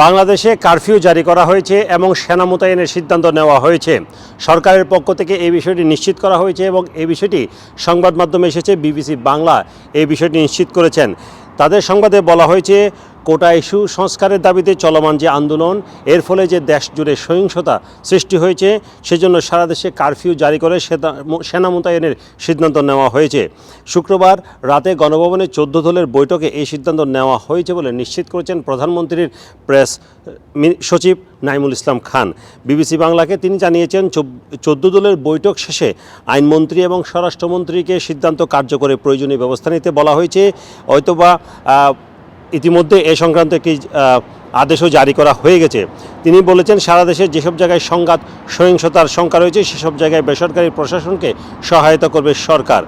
বাংলাদেশে কারফিউ জারি করা হয়েছে এবং সেনা মোতায়েনের সিদ্ধান্ত নেওয়া হয়েছে। সরকারের পক্ষ থেকে এই বিষয়টি নিশ্চিত করা হয়েছে এবং এই বিষয়টি সংবাদ মাধ্যমে এসেছে, বিবিসি বাংলা এই বিষয়টি নিশ্চিত করেছেন। তাদের সংবাদে বলা হয়েছে কোটা ইস্যু, সংস্কারের দাবিতে চলমান যে আন্দোলন, এর ফলে যে দেশ জুড়ে সহিংসতা সৃষ্টি হয়েছে, সেজন্য সারা দেশে কারফিউ জারি করে সেনা- মোতায়েনের সিদ্ধান্ত নেওয়া হয়েছে। শুক্রবার রাতে গণভবনে চোদ্দ দলের বৈঠকে এই সিদ্ধান্ত নেওয়া হয়েছে বলে নিশ্চিত করেছেন প্রধানমন্ত্রীর প্রেস সচিব নাইমুল ইসলাম খান। বিবিসি বাংলাকে তিনি জানিয়েছেন চোদ্দ দলের বৈঠক শেষে আইনমন্ত্রী এবং স্বরাষ্ট্রমন্ত্রীকে সিদ্ধান্ত কার্যকরে প্রয়োজনীয় ব্যবস্থা নিতে বলা হয়েছে। হয়তোবা ইতিমধ্যে এ সংক্রান্ত একটি আদেশও জারি করা হয়ে গেছে। তিনি বলেছেন, সারা দেশে যেসব জায়গায় সংঘাত, সহিংসতার সংখ্যা রয়েছে, সেসব জায়গায় বেসরকারি প্রশাসনকে সহায়তা করবে সরকার।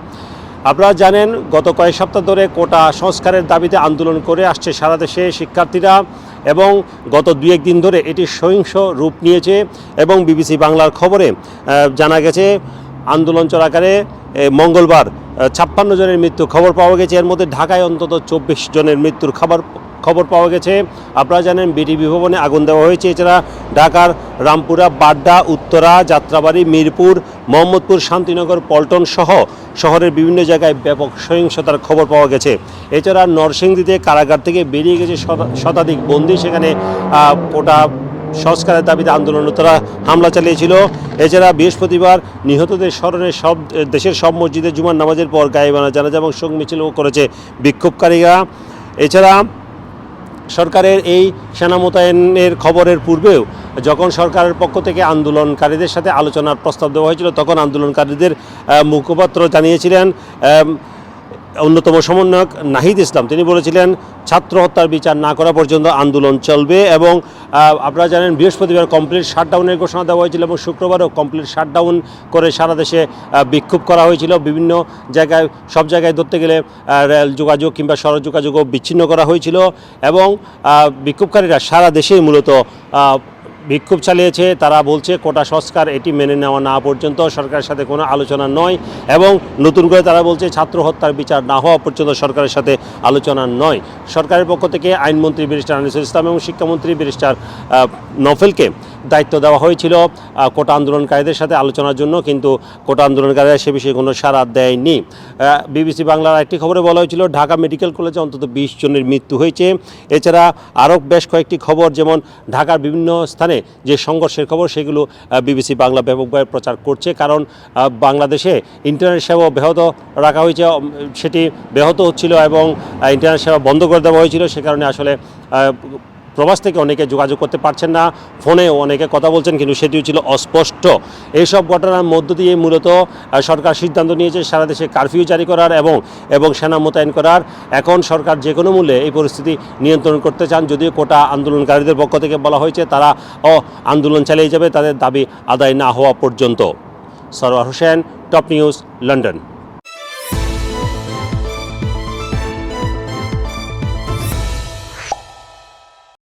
আপনারা জানেন, গত কয়েক সপ্তাহ ধরে কোটা সংস্কারের দাবিতে আন্দোলন করে আসছে সারা দেশে শিক্ষার্থীরা এবং গত দুই একদিন ধরে এটি সহিংস রূপ নিয়েছে এবং বিবিসি বাংলার খবরে জানা গেছে, আন্দোলন চলাকালে মঙ্গলবার ছাপ্পান্ন জনের মৃত্যু খবর পাওয়া গেছে। এর মধ্যে ঢাকায় অন্তত চব্বিশ জনের মৃত্যুর খবর খবর পাওয়া গেছে। আপনারা জানেন বিডিবি ভবনে আগুন দেওয়া হয়েছে। এছাড়া ঢাকার রামপুরা, বাড্ডা, উত্তরা, যাত্রাবাড়ি, মিরপুর, মোহাম্মদপুর, শান্তিনগর, পল্টন সহ শহরের বিভিন্ন জায়গায় ব্যাপক সহিংসতার খবর পাওয়া গেছে। এছাড়া নরসিংদীতে কারাগার থেকে বেরিয়ে গেছে শতা- শতাধিক বন্দী। সেখানে কোটা সংস্কারের দাবিতে আন্দোলনরতরা হামলা চালিয়েছিল। এছাড়া বৃহস্পতিবার নিহতদের স্মরণে সব, দেশের সব মসজিদে জুমার নামাজের পর গায়েবানা জানাজা এবং সঙ্গ মিছিলও করেছে বিক্ষোভকারীরা। এছাড়া সরকারের এই সেনা মোতায়েনের খবরের পূর্বেও যখন সরকারের পক্ষ থেকে আন্দোলনকারীদের সাথে আলোচনার প্রস্তাব দেওয়া হয়েছিল, তখন আন্দোলনকারীদের মুখপাত্র জানিয়েছিলেন অন্যতম সমন্বয়ক নাহিদ ইসলাম। তিনি বলেছিলেন, ছাত্র হত্যার বিচার না করা পর্যন্ত আন্দোলন চলবে এবং আপনারা জানেন বৃহস্পতিবার কমপ্লিট শাটডাউনের ঘোষণা দেওয়া হয়েছিল এবং শুক্রবারও কমপ্লিট শাটডাউন করে সারা দেশে বিক্ষোভ করা হয়েছিল। বিভিন্ন জায়গায়, সব জায়গায় ধরতে গেলে রেল যোগাযোগ কিংবা সড়ক যোগাযোগও বিচ্ছিন্ন করা হয়েছিল এবং বিক্ষোভকারীরা সারা দেশেই মূলত বিক্ষোভ চালিয়েছে। তারা বলছে, কোটা সংস্কার এটি মেনে নেওয়া না পর্যন্ত সরকারের সাথে কোনো আলোচনা নয় এবং নতুন করে তারা বলছে, ছাত্র হত্যার বিচার না হওয়া পর্যন্ত সরকারের সাথে আলোচনা নয়। সরকারের পক্ষ থেকে আইনমন্ত্রী ব্যারিস্টার আনিসুল ইসলাম এবং শিক্ষামন্ত্রী ব্যারিস্টার নফেলকে দায়িত্ব দেওয়া হয়েছিল কোটা আন্দোলনকারীদের সাথে আলোচনার জন্য, কিন্তু কোটা আন্দোলনকারীরা সে বিষয়ে কোনো সাড়া দেয়নি। বিবিসি বাংলার একটি খবরে বলা হয়েছিল, ঢাকা মেডিকেল কলেজে অন্তত বিশ জনের মৃত্যু হয়েছে। এছাড়া আরও বেশ কয়েকটি খবর, যেমন ঢাকার বিভিন্ন স্থানে যে সংঘর্ষের খবর, সেগুলো বিবিসি বাংলা ব্যাপকভাবে প্রচার করছে। কারণ বাংলাদেশে ইন্টারনেট সেবা ব্যাহত রাখা হয়েছে সেটি ব্যাহত হচ্ছিল এবং ইন্টারনেট সেবা বন্ধ করে দেওয়া হয়েছিল। সে কারণে আসলে প্রবাস থেকে অনেকে যোগাযোগ করতে পারছেন না, ফোনেও অনেকে কথা বলছেন, কিন্তু সেটিও ছিল অস্পষ্ট। এইসব ঘটনার মধ্য দিয়ে মূলত সরকার সিদ্ধান্ত নিয়েছে সারা দেশে কারফিউ জারি করার এবং এবং সেনা মোতায়েন করার। এখন সরকার যে কোনো মূল্যে এই পরিস্থিতি নিয়ন্ত্রণ করতে চান, যদিও কোটা আন্দোলনকারীদের পক্ষ থেকে বলা হয়েছে তারা ও আন্দোলন চালিয়ে যাবে, তাদের দাবি আদায় না হওয়া পর্যন্ত। Sarwar Hossain, top news, London.